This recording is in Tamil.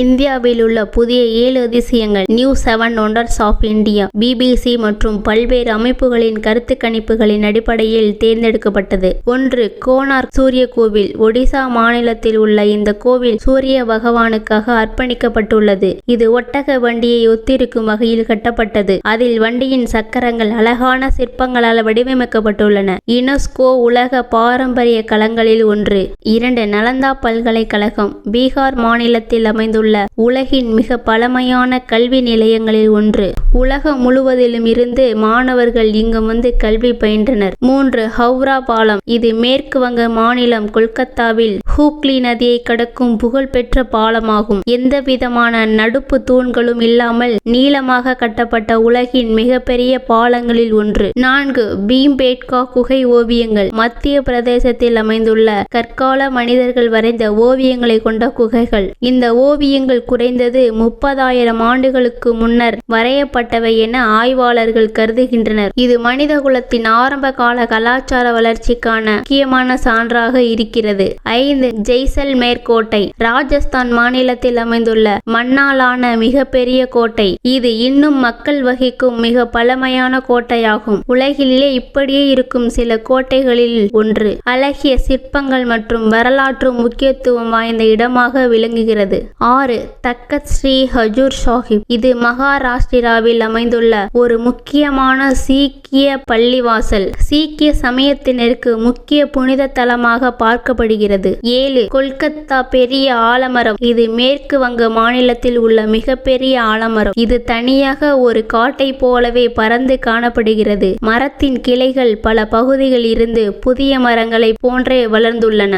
இந்தியாவில் உள்ள புதிய ஏழு அதிசயங்கள் new seven wonders of India. BBC மற்றும் பல்வேறு அமைப்புகளின் கருத்து கணிப்புகளின் அடிப்படையில் தேர்ந்தெடுக்கப்பட்டது. ஒன்று கோனார்க் சூரிய கோவில் ஒடிசா மாநிலத்தில் உள்ள இந்த கோவில் சூரிய பகவானுக்காக அர்ப்பணிக்கப்பட்டுள்ளது. இது ஒட்டக வண்டியை ஒத்திருக்கும் வகையில் கட்டப்பட்டது. அதில் வண்டியின் சக்கரங்கள் அழகான சிற்பங்களால் வடிவமைக்கப்பட்டுள்ளன. யுனெஸ்கோ உலக பாரம்பரிய களங்களில் ஒன்று. இரண்டு நலந்தா பல்கலைக்கழகம். பீகார் மாநிலத்தில் அமைந்துள்ள உலகின் மிக பழமையான கல்வி நிலையங்களில் ஒன்று. உலகம் முழுவதிலும் இருந்து மாணவர்கள் இங்கு வந்து கல்வி பயின்றனர். மூன்று ஹவுரா பாலம். இது மேற்கு வங்க மாநிலம் கொல்கத்தாவில் ஹூக்லி நதியை கடக்கும் புகழ்பெற்ற பாலமாகும். எந்த விதமான நடுப்பு தூண்களும் இல்லாமல் நீளமாக கட்டப்பட்ட உலகின் மிகப்பெரிய பாலங்களில் ஒன்று. நான்கு பீம்பேட்கா குகை ஓவியங்கள். மத்திய பிரதேசத்தில் அமைந்துள்ள கற்கால மனிதர்கள் வரைந்த ஓவியங்களை கொண்ட குகைகள். இந்த ஓவியங்கள் குறைந்தது முப்பதாயிரம் ஆண்டுகளுக்கு முன்னர் வரையப்பட்டவை என ஆய்வாளர்கள் கருதுகின்றனர். இது மனித குலத்தின் ஆரம்ப கால கலாச்சார வளர்ச்சிக்கான முக்கியமான சான்றாக இருக்கிறது. ஐந்து ஜெய்சல்மேர் கோட்டை ராஜஸ்தான் மாநிலத்தில் அமைந்துள்ள மண்ணாலான மிகப்பெரிய கோட்டை. இது இன்னும் மக்கள் வகிக்கும் மிக பழமையான கோட்டையாகும். உலகிலேயே இப்படியே இருக்கும் சில கோட்டைகளில் ஒன்று அழகிய சிற்பங்கள் மற்றும் வரலாற்று முக்கியத்துவம் வாய்ந்த இடமாக விளங்குகிறது. ஆறு தக்கத் ஸ்ரீ ஹஜூர் சாஹிப். இது மகாராஷ்டிராவில் அமைந்துள்ள ஒரு முக்கியமான சீக்கிய பள்ளிவாசல். சீக்கிய சமயத்தினருக்கு முக்கிய புனித தலமாக பார்க்கப்படுகிறது. ஏழு. கொல்கத்தா பெரிய ஆலமரம். இது மேற்கு வங்க மாநிலத்தில் உள்ள மிகப்பெரிய ஆலமரம். இது தனியாக ஒரு காட்டை போலவே பறந்து காணப்படுகிறது. மரத்தின் கிளைகள் பல பகுதிகளில் இருந்து புதிய மரங்களை போன்றே வளர்ந்துள்ளன.